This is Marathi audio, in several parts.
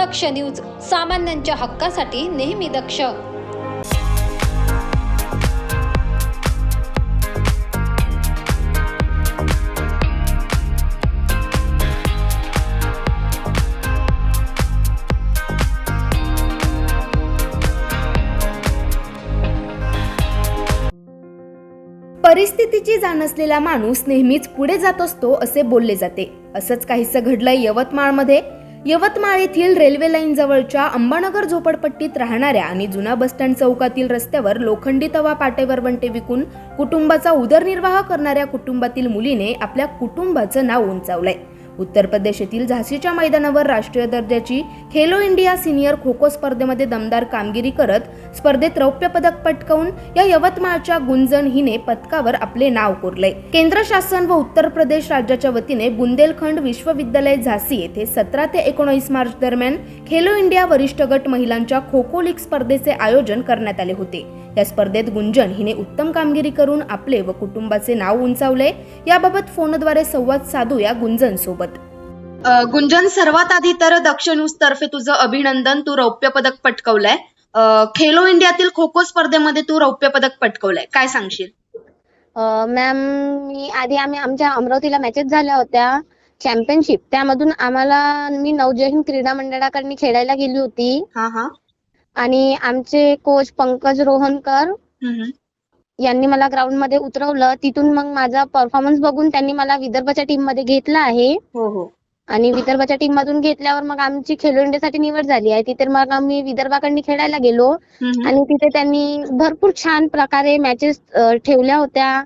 दक्ष न्यूज सामान्यांच्या हक्कासाठी नेहमी दक्ष. परिस्थितीची जाण असलेला माणूस नेहमीच पुढे जात असतो असे बोलले जाते. असंच काहीसं घडलंय यवतमाळमध्ये. यवतमाळ येथील रेल्वे लाईन जवळच्या अंबानगर झोपडपट्टीत राहणाऱ्या आणि जुना बसस्टँड चौकातील रस्त्यावर लोखंडी तवा पाटेवर वंटे विकून कुटुंबाचा उदरनिर्वाह करणाऱ्या कुटुंबातील मुलीने आपल्या कुटुंबाचं नाव उंचावलंय. उत्तर प्रदेश येथील झाशीच्या मैदानावर राष्ट्रीय दर्जाची खेलो इंडिया सिनियर खो खो स्पर्धेमध्ये दमदार कामगिरी करत स्पर्धेत रौप्य पदक पटकावून या यवतमाळच्या गुंजन हिने पदकावर आपले नाव कोरले. केंद्र शासन व उत्तर प्रदेश राज्याच्या वतीने बुंदेलखंड विश्वविद्यालय झाशी येथे सतरा ते एकोणीस मार्च दरम्यान खेलो इंडिया वरिष्ठ गट महिलांच्या खो खो लीग स्पर्धेचे आयोजन करण्यात आले होते. या स्पर्धेत गुंजन हिने उत्तम कामगिरी करून आपले व कुटुंबाचे नाव उंचावले. याबाबत फोनद्वारे संवाद साधूया गुंजन सोबत गुंजन सर्वात आधी तर दक्ष न्यूज तर्फे तुझं अभिनंदन. तू रौप्य पदक पटकवलंय. खेलो इंडियातील खो खो स्पर्धेमध्ये तू रौप्य पदक पटकवलंय. काय सांगशील? मॅम मी आधी आम्ही आमच्या अमरावतीला मॅचेस झाल्या होत्या. चॅम्पियनशिप त्यामधून आम्हाला मी नवजयहिंद क्रीडा मंडळाकडून खेळायला गेली होती. हा हा. आणि आमचे कोच पंकज रोहनकर हम्म. यांनी मला ग्राउंडमध्ये उतरवलं. तिथून मग माझा परफॉर्मन्स बघून त्यांनी मला विदर्भच्या टीममध्ये घेतलं आहे. हो हो. आणि विदर्भच्या टीम मधून घेतल्यावर मग आमची खेलो इंडियासाठी निवड झाली आहे तिथे मग आम्ही विदर्भाकडून खेळायला गेलो. आणि तिथे त्यांनी भरपूर छान प्रकारे मॅचेस ठेवल्या होत्या.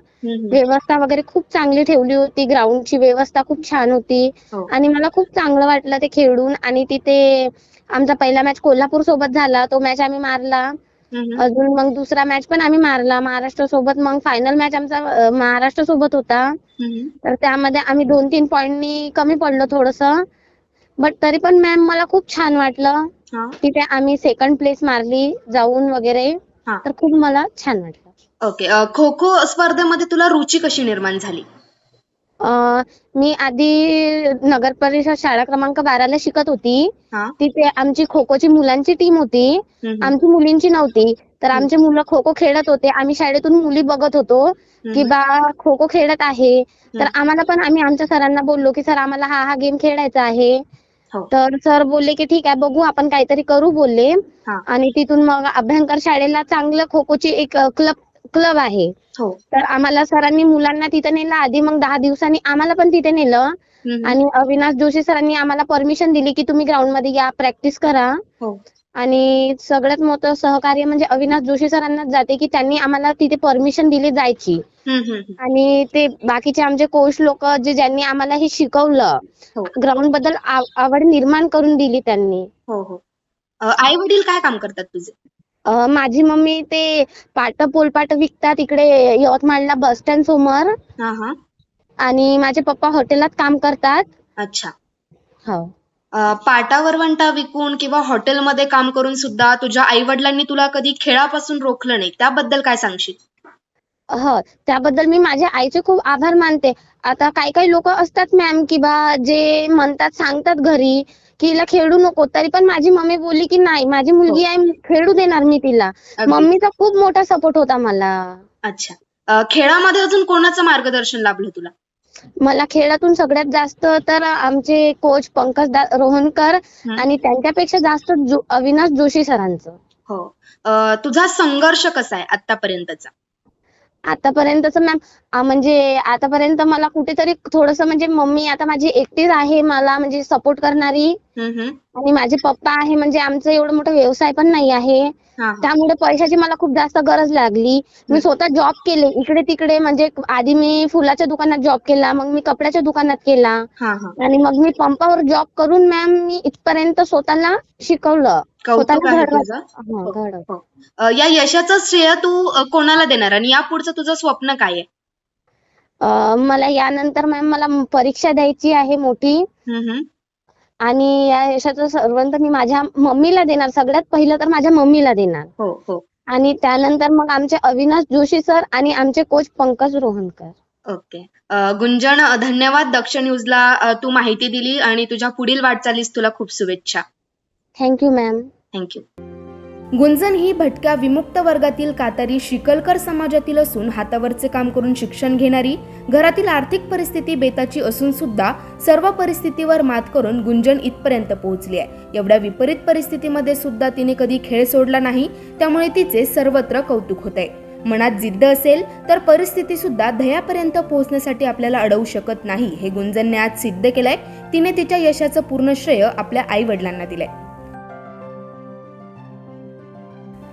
व्यवस्था वगैरे खूप चांगली ठेवली होती ग्राउंडची व्यवस्था खूप छान होती हो. आणि मला खूप चांगलं वाटलं ते खेळून आणि तिथे आमचा पहिला मॅच कोल्हापूर सोबत झाला तो मॅच आम्ही मारला. अजून मग दुसरा मॅच पण आम्ही मारला. महाराष्ट्र सोबत मग फायनल मॅच आमचा महाराष्ट्र सोबत होता. तर त्यामध्ये आम्ही दोन तीन पॉईंटनी कमी पडलो थोडंसं. बट तरी पण मॅम मला खूप छान वाटलं तिथे आम्ही सेकंड प्लेस मारली जाऊन वगैरे. तर खूप मला छान वाटलं. ओके खो खो स्पर्धेमध्ये तुला रुची कशी निर्माण झाली? मी आधी नगर परिषद शाळा क्रमांक बाराला शिकत होती. हा. तिथे आमची खो खोची मुलांची टीम होती. आमची मुलींची नव्हती. तर आमचे मुलं खो खो खेळत होते. आम्ही शाळेतून मुली बघत होतो की. बा खो खो खेळत आहे. तर आम्हाला पण आम्ही आमच्या सरांना बोललो की सर आम्हाला हा हा गेम खेळायचा आहे. हो. तर सर बोलले की ठीक आहे बघू आपण काहीतरी करू बोलले. हा. आणि तिथून मग अभ्यंकर शाळेला चांगलं खो खोची एक क्लब क्लब आहे. हो. तर आम्हाला सरांनी मुलांना तिथे नेलं. आधी मग दहा दिवसांनी आम्हाला पण तिथे नेलं. हम्म, आणि अविनाश जोशी सरांनी आम्हाला परमिशन दिली की तुम्ही ग्राउंडमध्ये या प्रॅक्टिस करा. हो. आणि सगळ्यात मोठं सहकार्य म्हणजे अविनाश जोशी सरांनाच जाते की त्यांनी आम्हाला तिथे परमिशन दिली जायची. हम्म, हम्म, हम्म. आणि ते बाकीचे आमचे कोच लोक जे ज्यांनी आम्हाला हे शिकवलं हो. ग्राउंडबद्दल आव- आवड निर्माण करून दिली त्यांनी. हो हो. आई वडील काय काम करतात तुझे? माझी मम्मी ते पाट पोलपाट विकतात इकडे यवतमाळला बस स्टँड समोर. हा हा. आणि माझे पप्पा हॉटेलात काम करतात. अच्छा. हो. अ, पाटा वरवंटा विकून किंवा हॉटेलमध्ये काम करून सुद्धा तुझ्या आई वडिलांनी तुला कधी खेळापासून रोखलं नाही त्याबद्दल काय सांगशील? हो त्याबद्दल मी माझ्या आईचे खूप आभार मानते. आता काही काही लोक असतात मॅम की बा जे म्हणतात सांगतात घरी की हिला खेळू नको तरी पण माझी मम्मी बोलली की नाही माझी मुलगी आहे खेळू देणार मी तिला. अगदी. मम्मीचा खूप मोठा सपोर्ट होता मला. अच्छा. अ, खेळामध्ये अजून कोणाचं मार्गदर्शन लाभलं तुला? मला खेळातून सगळ्यात जास्त तर आमचे कोच पंकज दा- रोहनकर हं. आणि त्यांच्यापेक्षा जास्त जो- अविनाश जोशी सरांचं. हो. अ, तुझा संघर्ष कसा आहे आतापर्यंतचा आतापर्यंतच मॅम म्हणजे आतापर्यंत मला कुठेतरी थोडस म्हणजे मम्मी आता माझी एकटीच आहे मला म्हणजे सपोर्ट करणारी. आणि माझे पप्पा आहे म्हणजे आमचं एवढं मोठं व्यवसाय पण नाही आहे. त्यामुळे पैशाची मला खूप जास्त गरज लागली मी स्वतः जॉब केले इकडे तिकडे म्हणजे आधी मी फुलाच्या दुकानात जॉब केला मग मी कपड्याच्या दुकानात केला. आणि मग मी पंपावर जॉब करून मॅम मी इथपर्यंत स्वतःला शिकवलं स्वतःला हा, घडवलं. हो. या यशाचं श्रेय तू कोणाला देणार आणि यापुढचं तुझं स्वप्न काय आहे मला यानंतर मॅम मला परीक्षा द्यायची आहे मोठी. आणि या यशाचं सर्वंत मी माझ्या मम्मीला देणार. सगळ्यात पहिलं तर माझ्या मम्मीला देणार. हो हो. आणि त्यानंतर मग आमचे अविनाश जोशी सर आणि आमचे कोच पंकज रोहनकर. ओके. अ, गुंजन धन्यवाद दक्ष न्यूजला तू माहिती दिली आणि तुझ्या पुढील वाटचालीस तुला खूप शुभेच्छा. Thank you ma'am. Thank you. Gunjan ही भटक्या विमुक्त वर्गातील कातारी शिकलकर समाजातील असून हातावरचे काम करून शिक्षण घेणारी घरातील आर्थिक परिस्थिती बेताची असून सुद्धा सर्व परिस्थितीवर मात करून गुंजन इथपर्यंत पोहोचली आहे. एवढ्या विपरीत परिस्थितीमध्ये सुद्धा तिने कधी खेळ सोडला नाही त्यामुळे तिचे सर्वत्र कौतुक होत आहे. मनात जिद्द असेल तर परिस्थिती सुद्धा ध्येयापर्यंत पोहोचण्यासाठी आपल्याला अडवू शकत नाही हे गुंजनने आज सिद्ध केलंय. तिने तिच्या यशाचं पूर्ण श्रेय आपल्या आई वडिलांना दिलंय.